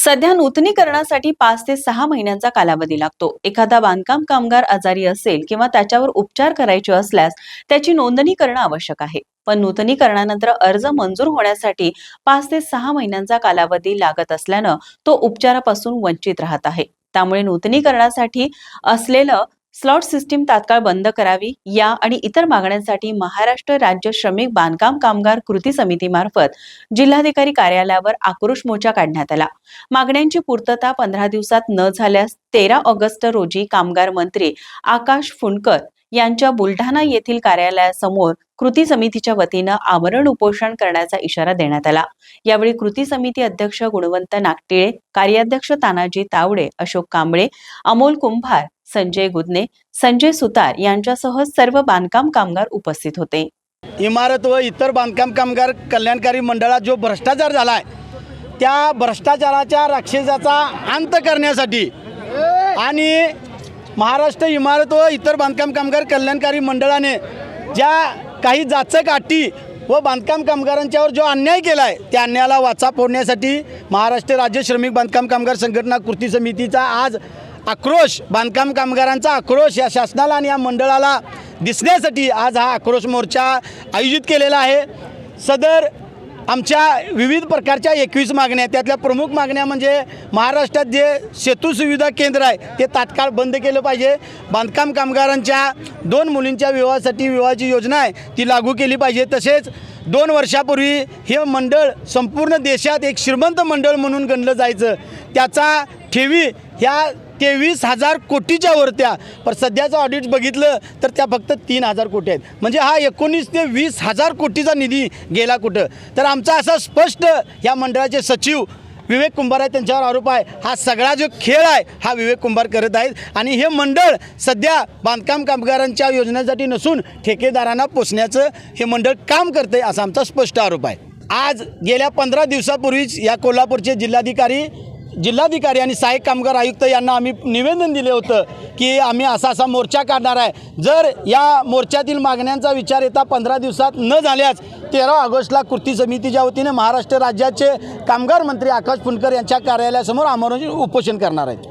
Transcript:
सध्या नूतनीकरणासाठी पाच ते सहा महिन्यांचा कालावधी लागतो. एखादा बांधकाम कामगार आजारी असेल किंवा त्याच्यावर उपचार करायचे असल्यास त्याची नोंदणी करणं आवश्यक आहे. पण नूतनीकरणानंतर अर्ज मंजूर होण्यासाठी पाच ते सहा महिन्यांचा कालावधी लागत असल्यानं तो उपचारापासून वंचित राहत आहे. त्यामुळे नूतनीकरणासाठी असलेलं स्लॉट सिस्टीम तात्काळ बंद करावी या आणि इतर मागण्यांसाठी महाराष्ट्र राज्य श्रमिक बांधकाम कामगार कृती समितीमार्फत जिल्हाधिकारी कार्यालयावर आक्रोश मोर्चा काढण्यात आला. मागण्यांची पूर्तता पंधरा दिवसात न झाल्यास तेरा ऑगस्ट रोजी कामगार मंत्री आकाश फुंडकर यांच्या बुलढाणा येथील कार्यालयासमोर कृती समितीच्या वतीनं आवरण उपोषण करण्याचा इशारा देण्यात आला. यावेळी कृती समिती अध्यक्ष गुणवंत नागटिळे कार्याध्यक्ष तानाजी तावडे अशोक कांबळे अमोल कुंभार संजय गुदने संजय सुतार यांच्यासह सर्व बांधकाम कामगार उपस्थित होते. इमारत व इतर बांधकाम कामगार कल्याणकारी मंडळात जो भ्रष्टाचार झाला आहे त्या भ्रष्टाचाराच्या राक्षसाचा अंत करण्यासाठी आणि महाराष्ट्र इमारत व इतर बांधकाम कामगार कल्याणकारी मंडळाने ज्या काही जाचक अटी व बांधकाम कामगारांच्यावर जो अन्याय केला आहे त्या अन्यायाला वाचा फोडण्यासाठी महाराष्ट्र राज्य श्रमिक बांधकाम कामगार संघटना कृती समितीचा आज आक्रोश. बांधकाम कामगारांचा आक्रोश या शासनाला आणि या मंडळाला दिसण्यासाठी आज हा आक्रोश मोर्चा आयोजित केलेला आहे. सदर आमच्या विविध प्रकारच्या एकवीस मागण्या त्यातल्या प्रमुख मागण्या म्हणजे महाराष्ट्रात जे सेतू सुविधा केंद्र आहे ते तात्काळ बंद केलं पाहिजे. बांधकाम कामगारांच्या दोन मुलींच्या विवाहासाठी विवाहाची योजना आहे ती लागू केली पाहिजे. तसेच दोन वर्षापूर्वी हे मंडळ संपूर्ण देशात एक श्रीमंत मंडळ म्हणून गणलं जायचं. त्याचा ठेवी ह्या तेवीस हजार कोटीच्या वरत्या. पण सध्याचं ऑडिट बघितलं तर त्या फक्त तीन हजार कोटी आहेत. म्हणजे हा एकोणीस ते वीस हजार कोटीचा निधी गेला कुठं? तर आमचा असा स्पष्ट या मंडळाचे सचिव विवेक कुंभार आहे त्यांच्यावर आरोप आहे. हा सगळा जो खेळ आहे हा विवेक कुंभार करत आहेत. आणि हे मंडळ सध्या बांधकाम कामगारांच्या योजनेसाठी नसून ठेकेदारांना पोचण्याचं हे मंडळ काम करतं आहे असा आमचा स्पष्ट आरोप आहे. आज गेल्या पंधरा दिवसापूर्वीच या कोल्हापूरचे जिल्हाधिकारी जिल्हाधिकारी आणि सहाय्यक कामगार आयुक्त यांना आम्ही निवेदन दिले होतं की आम्ही असा असा मोर्चा काढणार आहे. जर या मोर्चातील मागण्यांचा विचार येता पंधरा दिवसात न झाल्यास तेरा ऑगस्टला कृती समितीच्या वतीने महाराष्ट्र राज्याचे कामगार मंत्री आकाश फुंडकर यांच्या कार्यालयासमोर आमरण उपोषण करणार आहेत.